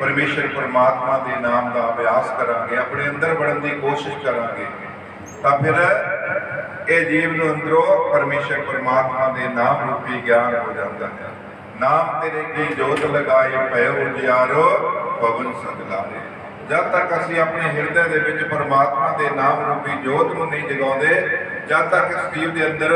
ਪਰਮੇਸ਼ਰ ਪਰਮਾਤਮਾ ਦੇ ਨਾਮ ਦਾ ਅਭਿਆਸ ਕਰਾਂਗੇ, ਆਪਣੇ ਅੰਦਰ ਵੜਨ ਦੀ ਕੋਸ਼ਿਸ਼ ਕਰਾਂਗੇ। ਤਾਂ ਫਿਰ ਇਹ ਜੀਵ ਨੂੰ ਅੰਦਰੋਂ ਪਰਮੇਸ਼ਰ ਪਰਮਾਤਮਾ ਦੇ ਨਾਮ ਰੂਪੀ ਗਿਆਨ ਹੋ ਜਾਂਦਾ ਹੈ। ਨਾਮ ਤੇਰੇ ਕੀ ਜੋਤ ਲਗਾਏ ਭਇ ਉਜਿਆਰੋ, ਪਵਨ ਸਗਲਾਰੇ ਜਦ ਤੱਕ ਅਸੀਂ ਆਪਣੇ ਹਿਰਦੇ ਦੇ ਵਿੱਚ ਪਰਮਾਤਮਾ ਦੇ ਨਾਮ ਰੂਪੀ ਜੋਤ ਨੂੰ ਨਹੀਂ ਜਗਾਉਂਦੇ, ਜਦ ਤੱਕ ਇਸ ਜੀਵ ਦੇ ਅੰਦਰ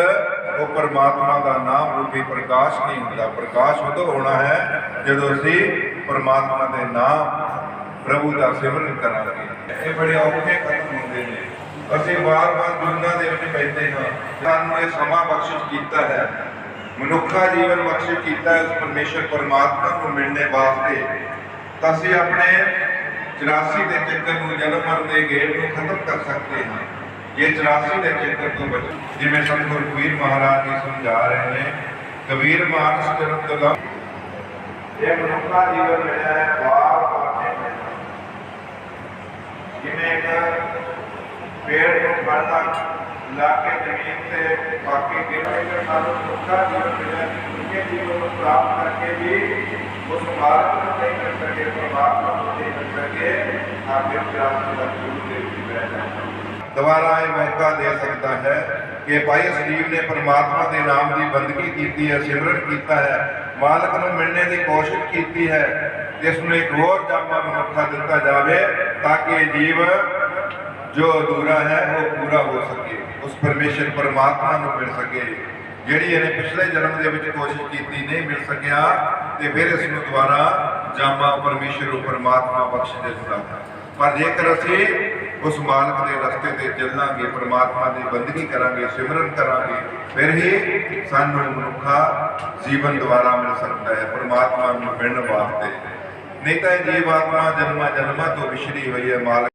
ਉਹ ਪਰਮਾਤਮਾ ਦਾ ਨਾਮ ਰੂਪੀ ਪ੍ਰਕਾਸ਼ ਨਹੀਂ ਹੁੰਦਾ, ਪ੍ਰਕਾਸ਼ ਉਦੋਂ ਹੋਣਾ ਹੈ ਜਦੋਂ ਅਸੀਂ ਪਰਮਾਤਮਾ ਦੇ ਨਾਮ ਪ੍ਰਭੂ ਦਾ ਸਿਮਰਨ ਕਰਾਂਗੇ। ਇਹ ਬੜੇ ਔਖੇ ਕੰਮ ਹੁੰਦੇ ਨੇ। ਅਸੀਂ ਵਾਰ-ਵਾਰ ਦੁਨੀਆ ਦੇ ਵਿੱਚ ਪੈਂਦੇ ਹਾਂ। ਸਾਨੂੰ ਇਹ ਸਮਾਂ ਬਖਸ਼ਿਸ਼ ਕੀਤਾ ਹੈ। ਮਨੁੱਖਾ ਜੀਵਨ ਬਖਸ਼ਿਸ਼ ਕੀਤਾ ਹੈ ਪਰਮੇਸ਼ਰ ਪਰਮਾਤਮਾ ਨੂੰ ਮਿਲਣੇ ਵਾਸਤੇ, ਤਾਂ ਅਸੀਂ ਆਪਣੇ 84 ਦੇ ਚੱਕਰ ਨੂੰ ਜਨਮ ਮਰਨ ਦੇ ਗੇੜ ਨੂੰ ਖਤਮ ਕਰ ਸਕਦੇ ਹਾਂ। ਇਹ 84 ਦੇ ਚੱਕਰ ਤੋਂ ਬਚ, ਜਿਵੇਂ ਸਤਿਗੁਰ ਕਬੀਰ ਮਹਾਰਾਜ ਜੀ ਸਮਝਾ ਰਹੇ ਨੇ, ਕਬੀਰ ਮਾਨਸ ਜਨਮ ਤੋਂ ਇਹ ਮਨੁੱਖਾ ਜੀਵਨ ਮਿਲਿਆ ਹੈ ਵਾਰ-ਵਾਰ ਨਹੀਂ ਮਿਲਦਾ ਜਿਵੇਂ ਇੱਕ ਪੇੜ ਨੂੰ ਫੜਨਾ ਲਾ ਕੇ ਜ਼ਮੀਨ ਤੇ ਬਾਕੀ ਗਿਰੇ ਤੇ ਸਾਨੂੰ ਮਨੁੱਖਾ ਜੀਵਨ ਮਿਲਿਆ ਕਿ ਜੀਵਨ ਨੂੰ ਪ੍ਰਾਪਤ ਕਰਕੇ ਵੀ ਉਸ ਮਾਰਗ ਨੂੰ ਨਹੀਂ ਕਰ ਸਕੇ, ਪਰਮਾਤਮਾ ਨੂੰ ਨਹੀਂ ਕਰ ਸਕੇ ਆਖਿਰ ਪਿਆਰ ਦਾ ਗੁਰੂ ਦੇ ਵਿੱਚ ਦੁਬਾਰਾ ਇਹ ਮੌਕਾ ਦੇ ਸਕਦਾ ਹੈ ਕਿ ਭਾਈ ਸਰੀਰ ਨੇ ਪਰਮਾਤਮਾ ਦੇ ਨਾਮ ਦੀ ਬੰਦਗੀ ਕੀਤੀ ਹੈ, ਸਿਮਰਨ ਕੀਤਾ ਹੈ, ਮਾਲਕ ਨੂੰ ਮਿਲਣੇ ਦੀ ਕੋਸ਼ਿਸ਼ ਕੀਤੀ ਹੈ ਇਸ ਨੂੰ ਇੱਕ ਹੋਰ ਜਾਮਾ ਮਨੁੱਖਾ ਦਿੱਤਾ ਜਾਵੇ ਤਾਂ ਕਿ ਇਹ ਜੀਵ ਜੋ ਅਧੂਰਾ ਹੈ, ਉਹ ਪੂਰਾ ਹੋ ਸਕੇ। ਉਸ ਪਰਮੇਸ਼ਰ ਪਰਮਾਤਮਾ ਨੂੰ ਮਿਲ ਸਕੇ, ਜਿਹੜੀ ਇਹਨੇ ਪਿਛਲੇ ਜਨਮ ਦੇ ਵਿੱਚ ਕੋਸ਼ਿਸ਼ ਕੀਤੀ ਨਹੀਂ ਮਿਲ ਸਕਿਆ, ਤੇ ਫਿਰ ਇਸ ਨੂੰ ਦੁਬਾਰਾ ਜਾਮਾ ਪਰਮੇਸ਼ਰ ਉਹ ਪਰਮਾਤਮਾ ਬਖਸ਼ ਦੇਗਾ ਪਰ ਜੇਕਰ ਅਸੀਂ ਉਸ ਮਾਲਕ ਦੇ ਰਸਤੇ ਤੇ ਚੱਲਾਂਗੇ, ਪਰਮਾਤਮਾ ਦੀ ਬੰਦਗੀ ਕਰਾਂਗੇ, ਸਿਮਰਨ ਕਰਾਂਗੇ, ਫਿਰ ਹੀ ਸਾਨੂੰ ਮਨੁੱਖਾ ਜੀਵਨ ਦੁਆਰਾ ਮਿਲ ਸਕਦਾ ਹੈ, ਪਰਮਾਤਮਾ ਨੂੰ ਮਿਲਣ ਵਾਸਤੇ। ਨਹੀਂ ਤਾਂ ਇਹ ਜੀਵ ਆਤਮਾ ਜਨਮਾਂ ਜਨਮਾਂ ਤੋਂ ਵਿਛੜੀ ਹੋਈ ਹੈ, ਮਾਲਕ